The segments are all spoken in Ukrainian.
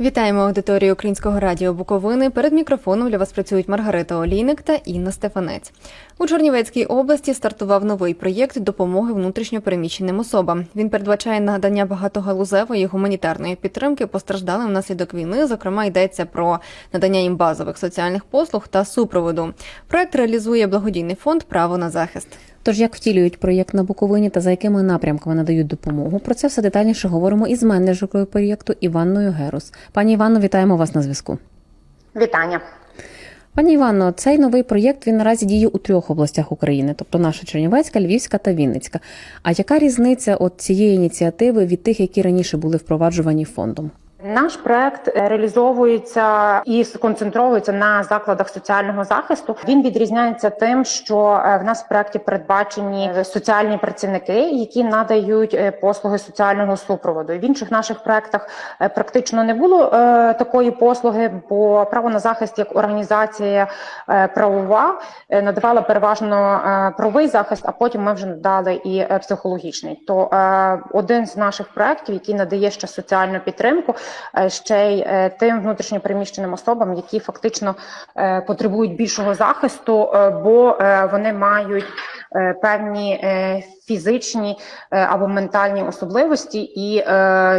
Вітаємо аудиторію Українського радіо Буковини. Перед мікрофоном для вас працюють Маргарита Олійник та Інна Стефанець. У Чернівецькій області стартував новий проєкт допомоги внутрішньопереміщеним особам. Він передбачає надання багатогалузевої гуманітарної підтримки постраждалим внаслідок війни. Зокрема, йдеться про надання їм базових соціальних послуг та супроводу. Проект реалізує благодійний фонд Право на захист. Тож як втілюють проєкт на Буковині та за якими напрямками надають допомогу? Про це все детальніше говоримо із менеджеркою проєкту Іванною Герус. Пані Іванно, вітаємо вас на зв'язку. Вітання. Пані Іванно, цей новий проєкт він наразі діє у трьох областях України, тобто наша Чернівецька, Львівська та Вінницька. А яка різниця от цієї ініціативи від тих, які раніше були впроваджувані фондом? Наш проект реалізовується і сконцентровується на закладах соціального захисту. Він відрізняється тим, що е, в нас в проекті передбачені соціальні працівники, які надають е, послуги соціального супроводу. В інших наших проектах е, практично не було такої послуги, бо право на захист як організація правова надавала переважно правовий захист, а потім ми вже надали і психологічний. То один з наших проектів, який надає ще соціальну підтримку. Е, ще й е, тим внутрішньопереміщеним особам, які фактично е, потребують більшого захисту, бо вони мають певні фізичні або ментальні особливості, і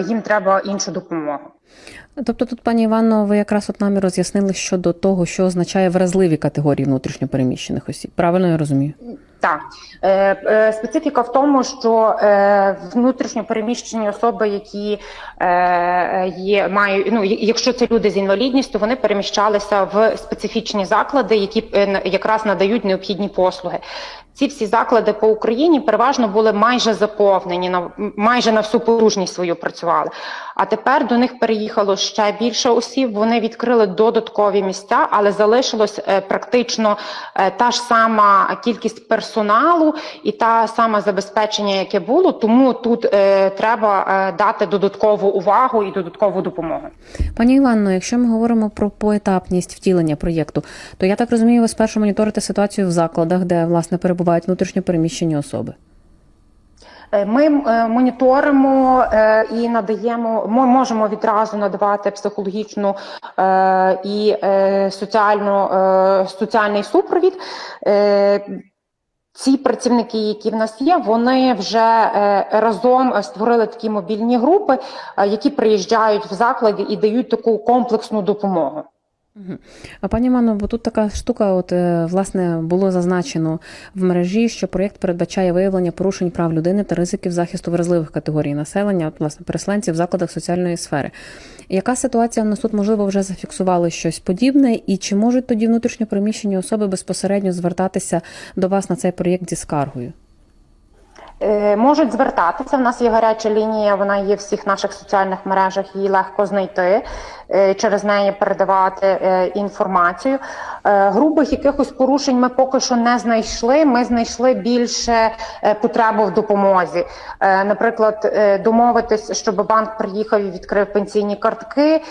їм треба іншу допомогу. Тобто тут, пані Іванно, ви якраз от нам і роз'яснили щодо того, що означає вразливі категорії внутрішньопереміщених осіб. Правильно я розумію? Так, е, е, специфіка в тому, що е, внутрішньо переміщені особи, які е, є, мають, ну якщо це люди з інвалідністю, вони переміщалися в специфічні заклади, які е, якраз надають необхідні послуги. Ці всі заклади по Україні переважно були майже заповнені на майже на всю потужність свою працювали. А тепер до них переїхало ще більше осіб. Вони відкрили додаткові місця, але залишилось е, практично е, та ж сама кількість персоналу і та сама забезпечення, яке було. Тому тут е, треба е, дати додаткову увагу і додаткову допомогу. Пані Іванно, якщо ми говоримо про поетапність втілення проєкту, то я так розумію, ви спершу моніторите ситуацію в закладах, де власне перебувають внутрішньопереміщені особи. Е, ми е, моніторимо е, і надаємо, ми можемо відразу надавати психологічну і соціальну соціальний супровід. Ці працівники, які в нас є, вони вже разом створили такі мобільні групи, які приїжджають в заклади і дають таку комплексну допомогу. А пані Мано, бо тут така штука, от е, власне було зазначено в мережі, що проєкт передбачає виявлення порушень прав людини та ризиків захисту вразливих категорій населення, от власне переселенців в закладах соціальної сфери. Яка ситуація в нас тут можливо вже зафіксували щось подібне, і чи можуть тоді внутрішньо внутрішньопереміщені особи безпосередньо звертатися до вас на цей проєкт зі скаргою? Е, можуть звертатися. У нас є гаряча лінія, вона є в всіх наших соціальних мережах, її легко знайти, е, через неї передавати е, інформацію. Грубих якихось порушень ми поки що не знайшли. Ми знайшли більше потребу в допомозі. Наприклад, домовитись, щоб банк приїхав і відкрив пенсійні картки,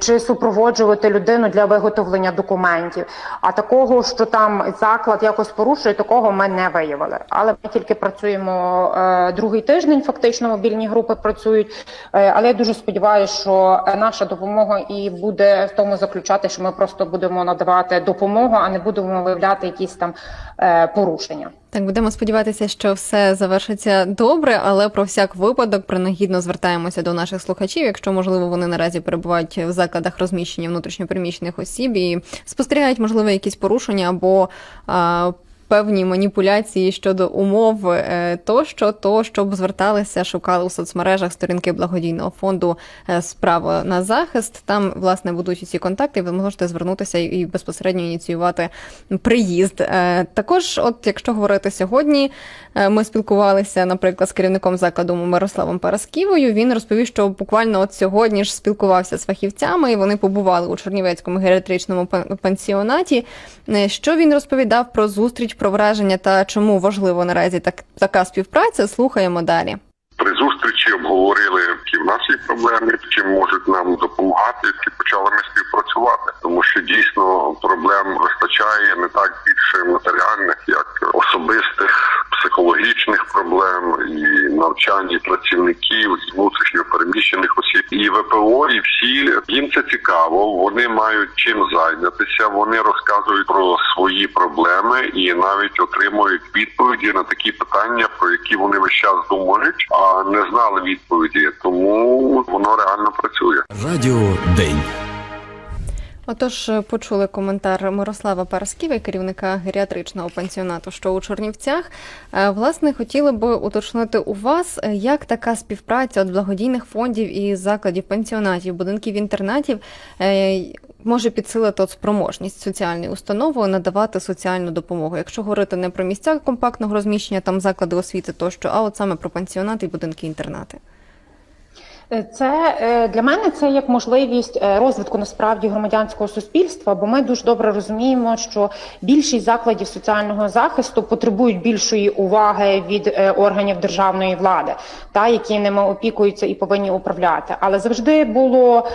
чи супроводжувати людину для виготовлення документів. А такого, що там заклад якось порушує, такого ми не виявили. Але ми тільки працюємо. Е, другий тиждень фактично мобільні групи працюють. Е, але я дуже сподіваюся, що наша допомога і буде в тому заключати, що ми просто будемо надавати допомогу, а не будемо виявляти якісь там е, порушення. Так, будемо сподіватися, що все завершиться добре, але про всяк випадок принагідно звертаємося до наших слухачів, якщо можливо вони наразі перебувають в закладах розміщення внутрішньопереміщених осіб і спостерігають, можливо, якісь порушення або певні маніпуляції щодо умов е, тощо, то щоб зверталися, шукали у соцмережах сторінки благодійного фонду е, справа на захист. Там власне будуть ці контакти. Ви можете звернутися і безпосередньо ініціювати приїзд. Е, також, от якщо говорити сьогодні, ми спілкувалися, наприклад, з керівником закладу Мирославом Парасківою. Він розповів, що буквально от сьогодні ж спілкувався з фахівцями, і вони побували у Чернівецькому геріатричному пансіонаті. Що він розповідав про зустріч? Про враження та чому важливо наразі так така співпраця. Слухаємо далі. При зустрічі обговорили, які в нас є проблеми, чим можуть нам допомагати, і почали ми співпрацювати, тому що дійсно проблем вистачає не так більше матеріальних, як особистих, психологічних проблем і навчання працівників, і внутрішньо переміщених осіб, і ВПО, і всі їм це цікаво. Вони мають чим зайнятися. Вони розказують про свої проблеми і навіть отримують відповіді на такі питання, про які вони весь час думають, а не знали відповіді. Тому воно реально працює. Радіо День. Отож, почули коментар Мирослава Парасківа, керівника геріатричного пансіонату, що у Чернівцях. Е, Власне, хотіли би уточнити у вас, е, як така співпраця от благодійних фондів і закладів пансіонатів, будинків інтернатів е, може підсилити от спроможність соціальної установи надавати соціальну допомогу. Якщо говорити не про місця компактного розміщення, там заклади освіти тощо, а от саме про пансіонати і будинки інтернати. Це е, для мене це як можливість е, розвитку насправді громадянського суспільства, бо ми дуже добре розуміємо, що більшість закладів соціального захисту потребують більшої уваги від е, органів державної влади, та які ними опікуються і повинні управляти. Але завжди було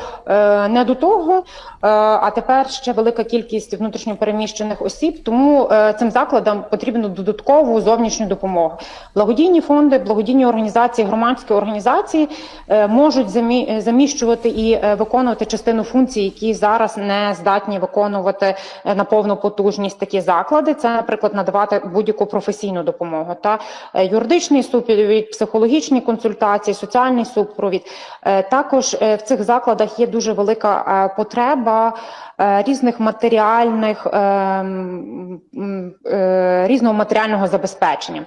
не до того. А тепер ще велика кількість внутрішньопереміщених осіб, тому цим закладам потрібно додаткову зовнішню допомогу. Благодійні фонди, благодійні організації, громадські організації е, можуть замі- заміщувати і е, виконувати частину функцій, які зараз не здатні виконувати е, на повну потужність такі заклади. Це, наприклад, надавати будь-яку професійну допомогу та е, юридичний супровід, психологічні консультації, соціальний супровід. Е, Також е, в цих закладах є дуже велика е, потреба е, різних матеріальних е, м, м, е, різного матеріального забезпечення.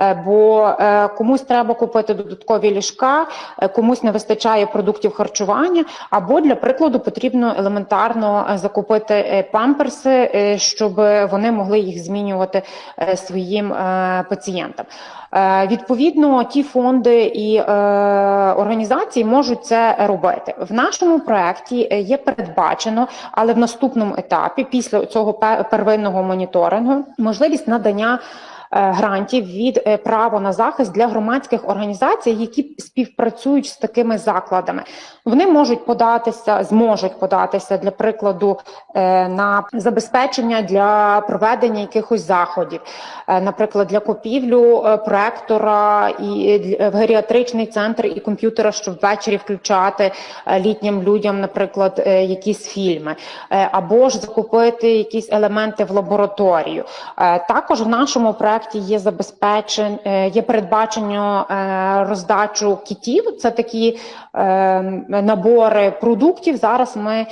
Е, Бо е, комусь треба купити додаткові ліжка, е, комусь не вистачає продуктів харчування, або для прикладу потрібно елементарно закупити памперси, щоб вони могли їх змінювати своїм пацієнтам. Відповідно, ті фонди і е, організації можуть це робити. В нашому проєкті є передбачено, але в наступному етапі, після цього первинного моніторингу, можливість надання. Е, Грантів від е, право на захист для громадських організацій, які співпрацюють з такими закладами. Вони можуть податися, зможуть податися для прикладу е, на забезпечення для проведення якихось заходів, наприклад, для купівлю проектора і в геріатричний центр і комп'ютера, щоб ввечері включати літнім людям, наприклад, якісь фільми, або ж закупити якісь елементи в лабораторію. Також в нашому проекті є забезпечен, е, є передбачено е, роздачу кітів. Це такі е, набори продуктів. Зараз ми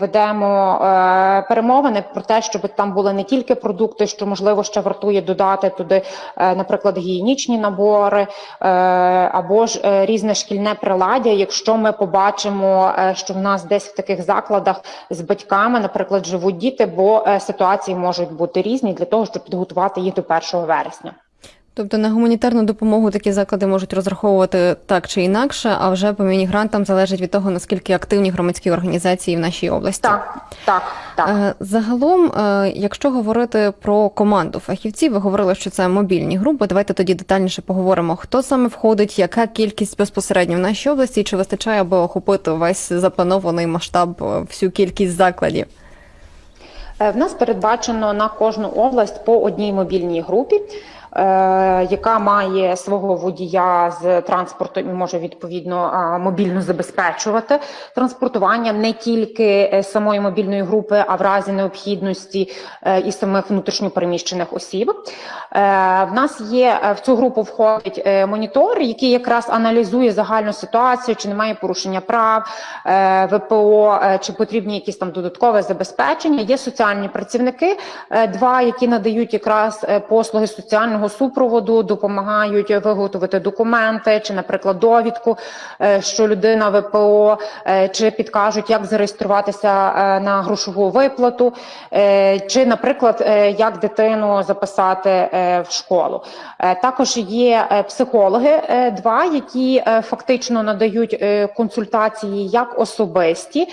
ведемо перемовини про те, щоб там були не тільки продукти, що можливо ще вартує додати туди, наприклад, гігієнічні набори або ж різне шкільне приладдя. Якщо ми побачимо, що в нас десь в таких закладах з батьками, наприклад, живуть діти, бо ситуації можуть бути різні для того, щоб підготувати їх до 1 вересня. Тобто на гуманітарну допомогу такі заклади можуть розраховувати так чи інакше, а вже по міні-грантам залежить від того, наскільки активні громадські організації в нашій області. Так, так, так. Е, Загалом, е, якщо говорити про команду фахівців, ви говорили, що це мобільні групи. Давайте тоді детальніше поговоримо, хто саме входить, яка кількість безпосередньо в нашій області, і чи вистачає, аби охопити весь запланований масштаб, е, всю кількість закладів. Е, В нас передбачено на кожну область по одній мобільній групі. Е, Яка має свого водія з транспорту і може відповідно мобільно забезпечувати транспортування не тільки е, самої мобільної групи, а в разі необхідності е, і самих внутрішньопереміщених осіб. Е, В нас є е, в цю групу входить е, монітор, який якраз аналізує загальну ситуацію, чи немає порушення прав е, ВПО, е, чи потрібні якісь там додаткове забезпечення. Є соціальні працівники, е, два, які надають якраз е, послуги соціального соціального супроводу, допомагають виготовити документи, чи, наприклад, довідку, е, що людина ВПО, е, чи підкажуть, як зареєструватися е, на грошову виплату, чи, наприклад, як дитину записати в школу. Також є психологи, два, які фактично надають консультації як особисті,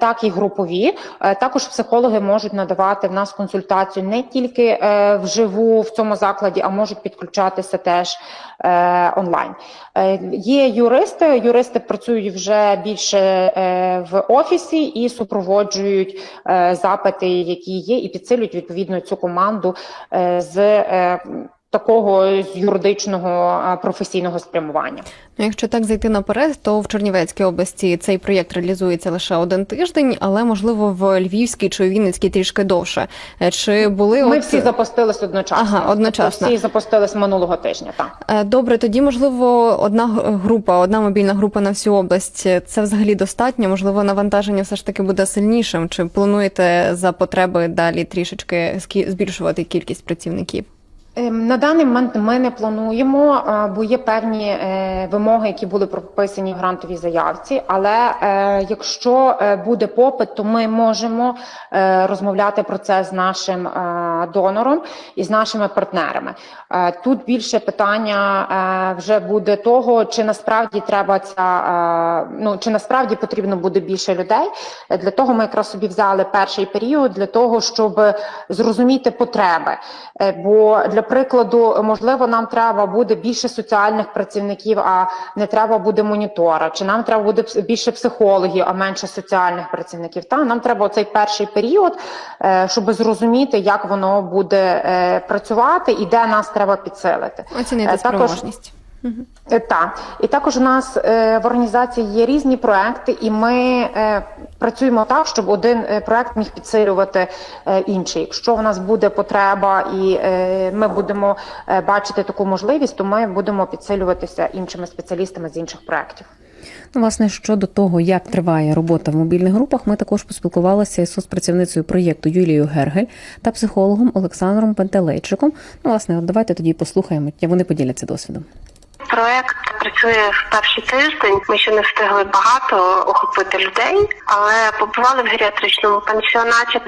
так і групові. Також психологи можуть надавати в нас консультацію не тільки вживу в цьому закладі, а можуть підключатися теж е, онлайн. Е, Є юристи, юристи працюють вже більше е, в офісі і супроводжують е, запити, які є, і підсилюють відповідно цю команду е, з е, такого юридичного е, професійного спрямування. Ну, якщо так зайти наперед, то в Чернівецькій області цей проєкт реалізується лише один тиждень, але можливо в Львівській чи Вінницькій трішки довше. Е, Чи були Ми от... всі запустились одночасно. Ага, одночасно. Всі запустились минулого тижня. Так. Е, Добре, тоді можливо одна група, одна мобільна група на всю область. е, Це взагалі достатньо. Можливо, навантаження все ж таки буде сильнішим. Чи плануєте за потреби далі трішечки збільшувати кількість працівників? Ем, На даний момент ми не плануємо, е, бо є певні е, вимоги, які були прописані в грантовій заявці. Але е, якщо буде попит, то ми можемо розмовляти про це з нашим донором і з нашими партнерами. Е, Тут більше питання е, вже буде того, чи насправді треба ця е, ну чи насправді потрібно буде більше людей. Для того ми якраз собі взяли перший період для того, щоб зрозуміти потреби. Бо для прикладу, можливо, нам треба буде більше соціальних працівників, а не треба буде монітора, чи нам треба буде більше психологів, а менше соціальних працівників. Та нам треба цей перший період, щоб зрозуміти, як воно буде е, працювати і де нас треба підсилити. Оцінити Е, також- спроможність. Е, Так, і також у нас е, в організації є різні проекти, і ми е, працюємо так, щоб один е, проект міг підсилювати е, інший. Якщо в нас буде потреба і е, ми будемо е, бачити таку можливість, то ми будемо підсилюватися іншими спеціалістами з інших проєктів. Ну, власне, щодо того, як триває робота в мобільних групах, ми також поспілкувалися із соцпрацівницею проєкту Юлією Гергель та психологом Олександром Пентелейчиком. Ну, власне, от давайте тоді послухаємо, вони поділяться досвідом. Проект працює в перший тиждень. Ми ще не встигли багато охопити людей, але побували в геріатричному пансіонаті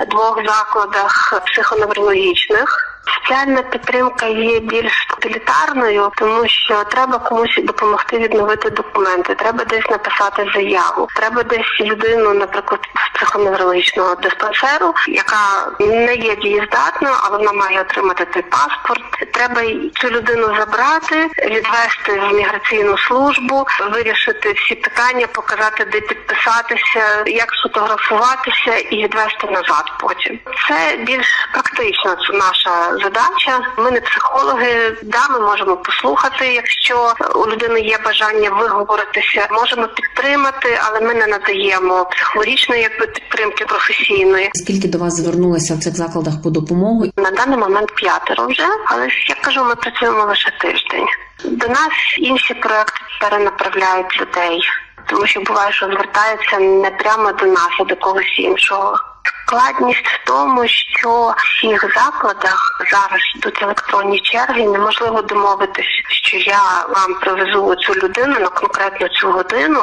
в двох закладах психоневрологічних. Соціальна підтримка є більш утилітарною, тому що треба комусь допомогти відновити документи. Треба десь написати заяву. Треба десь людину, наприклад, з психоневрологічного диспансеру, яка не є дієздатною, але вона має отримати той паспорт. Треба цю людину забрати, відвести в міграційну службу, вирішити всі питання, показати, де підписатися, як сфотографуватися і відвести назад. Потім це більш практична наша задача. Ми не психологи. Да, ми можемо послухати, якщо у людини є бажання виговоритися, можемо підтримати, але ми не надаємо психологічної якби підтримки професійної. Скільки до вас звернулося в цих закладах по допомогу? На даний момент п'ятеро вже, але як кажу, ми працюємо лише тиждень. До нас інші проекти перенаправляють людей, тому що буває, що звертаються не прямо до нас, а до когось іншого. Складність в тому, що в всіх закладах зараз йдуть електронні черги, неможливо домовитись, що я вам привезу цю людину на конкретну цю годину.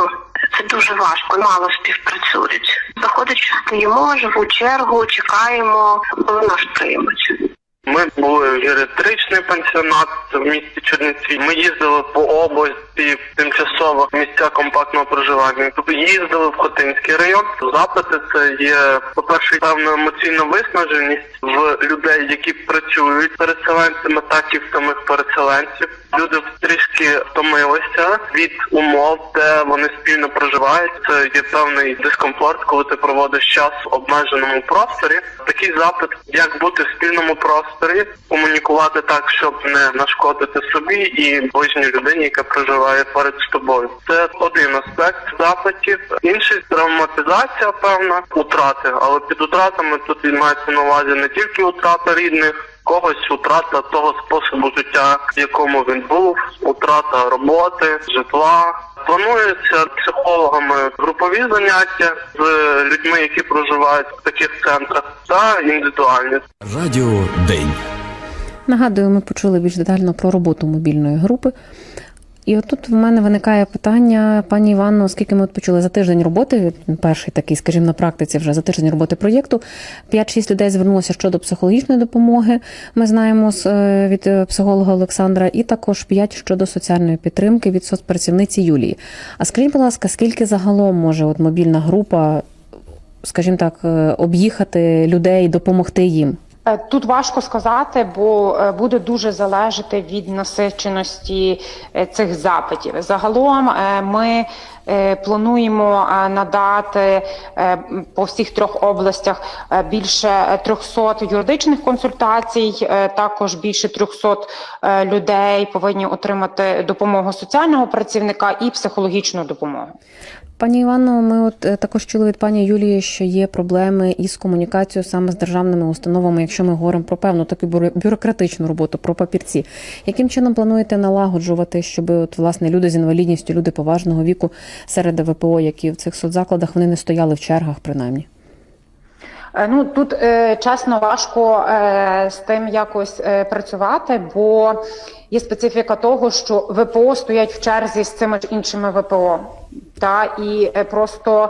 Це дуже важко, мало співпрацюють. Заходить, що стоїмо, живу чергу, чекаємо, коли нас приймуть. Ми були в геріатричний пансіонат в місті Чернівці. Ми їздили по області в тимчасово місця компактного проживання. Тобто їздили в Хотинський район. Запити це є, по-перше, певна емоційна виснаженість в людей, які працюють переселенцями, так і в самих переселенців. Люди трішки втомилися від умов, де вони спільно проживають. Це є певний дискомфорт, коли ти проводиш час в обмеженому просторі. Такий запит, як бути в спільному просторі, комунікувати так, щоб не нашкодити собі і ближній людині, яка проживає поряд з тобою. Це один аспект запитів. Інший травматизація, певна, утрати. Але під утратами тут мається на увазі не тільки утрата рідних когось утрата того способу життя, в якому він був, утрата роботи, житла. Планується психологами групові заняття з людьми, які проживають в таких центрах, та індивідуальні. Радіо День. Нагадую, ми почули більш детально про роботу мобільної групи. І отут в мене виникає питання, пані Іванно, оскільки ми от почули за тиждень роботи, перший такий, скажімо, на практиці вже за тиждень роботи проєкту, 5-6 людей звернулося щодо психологічної допомоги. Ми знаємо е, від е, психолога Олександра, і також 5 щодо соціальної підтримки від соцпрацівниці Юлії. А скажіть, будь ласка, скільки загалом може от мобільна група, скажімо так, е, об'їхати людей, допомогти їм? Е, Тут важко сказати, бо е, буде дуже залежати від насиченості е, цих запитів. Загалом ми плануємо надати по всіх трьох областях більше е, 300 юридичних консультацій. Також більше 300 е, людей повинні отримати допомогу соціального працівника і психологічну допомогу. Пані Івано, ми от е, також чули від пані Юлії, що є проблеми із комунікацією саме з державними установами, якщо ми говоримо про певну таку бюро- бюрократичну роботу, про папірці. Яким чином плануєте налагоджувати, щоб от власне люди з інвалідністю, люди поважного віку серед ВПО, які в цих соцзакладах вони не стояли в чергах, принаймні? Е, Ну тут е, чесно важко з тим якось працювати, бо є специфіка того, що ВПО стоять в черзі з цими ж іншими ВПО. Та і е, просто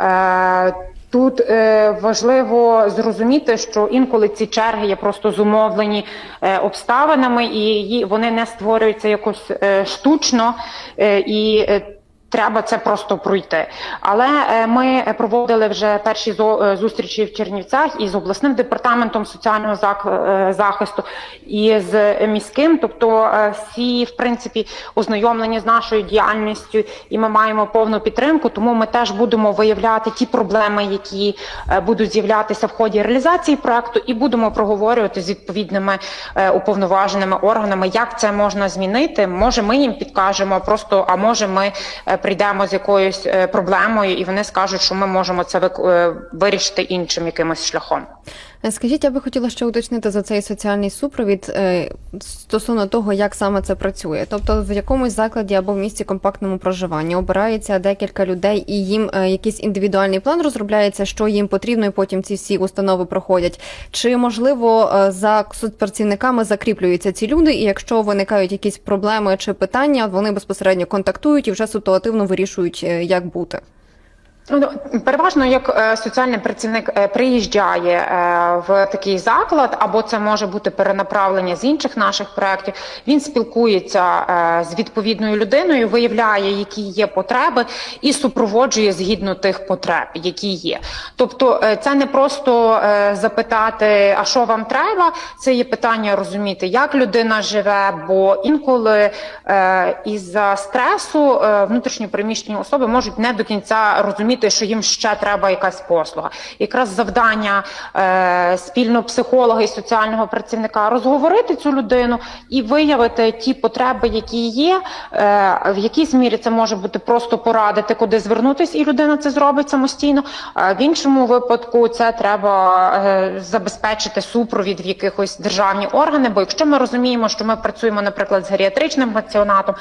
е, тут е, важливо зрозуміти, що інколи ці черги є просто зумовлені е, обставинами, і вони не створюються якось е, штучно е, і. Треба це просто пройти. Але е, ми проводили вже перші е, зустрічі в Чернівцях із обласним департаментом соціального е, захисту і з міським. Тобто всі, в принципі, ознайомлені з нашою діяльністю, і ми маємо повну підтримку. Тому ми теж будемо виявляти ті проблеми, які будуть з'являтися в ході реалізації проекту, і будемо проговорювати з відповідними уповноваженими органами, як це можна змінити. Може, ми їм підкажемо просто, а може, ми прийдемо з якоюсь е, проблемою, і вони скажуть, що ми можемо це е, вирішити іншим якимось шляхом. Е, Скажіть, я би хотіла ще уточнити за цей соціальний супровід е, стосовно того, як саме це працює. Тобто, в якомусь закладі або в місці компактному проживання обирається декілька людей, і їм е, якийсь індивідуальний план розробляється, що їм потрібно, і потім ці всі установи проходять. Чи можливо за соцпрацівниками закріплюються ці люди, і якщо виникають якісь проблеми чи питання, вони безпосередньо контактують і вже ситуативно вирішують, як бути. Ну, переважно, як е, соціальний працівник е, приїжджає е, в такий заклад, або це може бути перенаправлення з інших наших проєктів, він спілкується з відповідною людиною, виявляє, які є потреби, і супроводжує згідно тих потреб, які є. Тобто, це не просто запитати, а що вам треба, це є питання розуміти, як людина живе, бо інколи е, із-за стресу е, внутрішньопереміщені особи можуть не до кінця розуміти, що їм ще треба якась послуга. Якраз завдання е, спільно психолога і соціального працівника розговорити цю людину і виявити ті потреби, які є. Е, в якійсь мірі це може бути просто порадити, куди звернутися, і людина це зробить самостійно. А в іншому випадку це треба е, забезпечити супровід в якихось державні органи. Бо якщо ми розуміємо, що ми працюємо, наприклад, з геріатричним пансіонатом, е,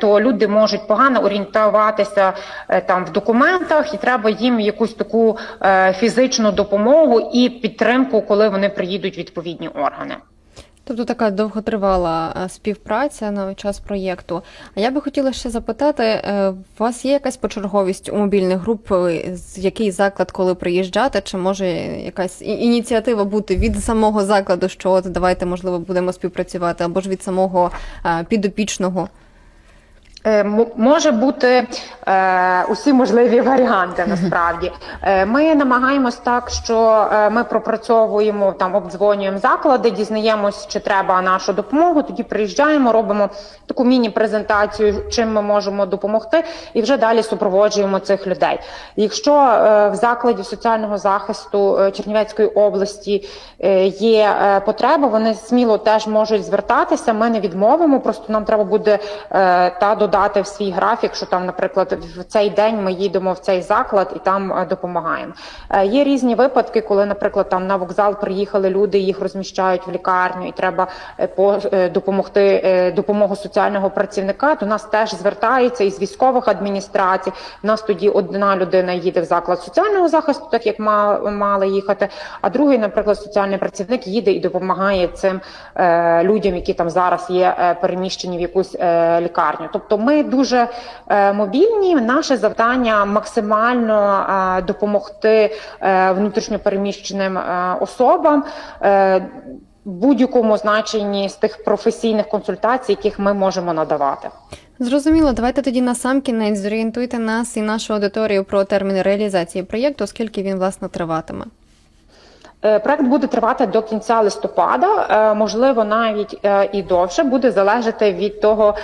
то люди можуть погано орієнтуватися е, там в документах, і треба їм якусь таку е, фізичну допомогу і підтримку, коли вони приїдуть відповідні органи. Тобто така довготривала е, співпраця на час проєкту. А я би хотіла ще запитати: е, у вас є якась почерговість у мобільних груп, е, з який заклад, коли приїжджати, чи може якась ініціатива бути від самого закладу, що от давайте, можливо, будемо співпрацювати, або ж від самого е, підопічного? Е, Може бути е, усі можливі варіанти насправді. Е, Ми намагаємось так, що ми пропрацьовуємо там, обдзвонюємо заклади, дізнаємось, чи треба нашу допомогу. Тоді приїжджаємо, робимо таку міні-презентацію, чим ми можемо допомогти, і вже далі супроводжуємо цих людей. Якщо е, в закладі соціального захисту е, Чернівецької області е, є е, потреба, вони сміло теж можуть звертатися. Ми не відмовимо, просто нам треба буде е, та додати вкладати в свій графік, що там, наприклад, в цей день ми їдемо в цей заклад і там е, допомагаємо. Е, Є різні випадки, коли, наприклад, там на вокзал приїхали люди, їх розміщають в лікарню, і треба е, по допомогти допомогу соціального працівника. До нас теж звертаються із військових адміністрацій. У нас тоді одна людина їде в заклад соціального захисту, так як ма- мали їхати. А другий, наприклад, соціальний працівник їде і допомагає цим людям, які там зараз є переміщені в якусь лікарню. Тобто, ми дуже е, мобільні. Наше завдання максимально е, допомогти е, внутрішньопереміщеним особам. Будь-якому значенні з тих професійних консультацій, яких ми можемо надавати. Зрозуміло, давайте тоді на сам кінець зорієнтуйте нас і нашу аудиторію про терміни реалізації проєкту, оскільки він власне триватиме. Е, Проект буде тривати до кінця листопада, е, можливо, навіть е, і довше буде залежати від того,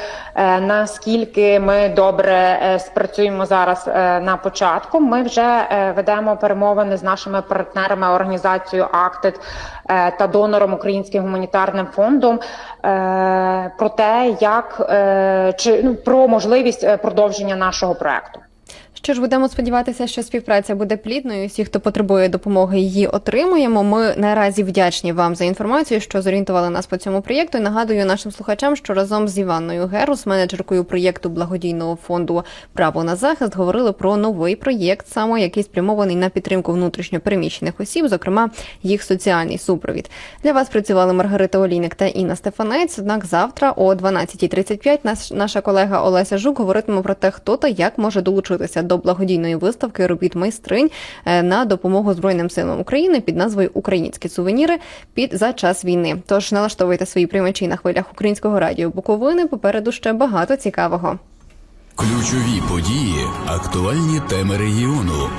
наскільки ми добре спрацюємо зараз на початку. Ми вже ведемо перемовини з нашими партнерами організацією Актед та донором Українським гуманітарним фондом про те, як чи ну про можливість продовження нашого проекту. Що ж, будемо сподіватися, що співпраця буде плідною. Всі, хто потребує допомоги, її отримуємо. Ми наразі вдячні вам за інформацію, що зорієнтували нас по цьому проєкту. Нагадую нашим слухачам, що разом з Іванною Герус, менеджеркою проєкту благодійного фонду Право на захист, говорили про новий проєкт, саме який спрямований на підтримку внутрішньопереміщених осіб, зокрема їх соціальний супровід. Для вас працювали Маргарита Олійник та Інна Стефанець. Однак завтра о 12.35 наш, наша колега Олеся Жук говоритиме про те, хто та як може долучитися до благодійної виставки робіт майстринь е, на допомогу Збройним силам України під назвою Українські сувеніри під за час війни. Тож налаштовуйте свої приймачі на хвилях українського радіо Буковини. Попереду ще багато цікавого. Ключові події, актуальні теми регіону,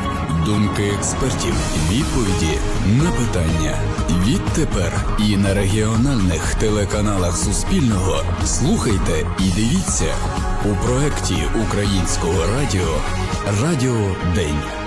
думки експертів, відповіді на питання. Відтепер і на регіональних телеканалах Суспільного слухайте і дивіться у проєкті Українського радіо Радіо День.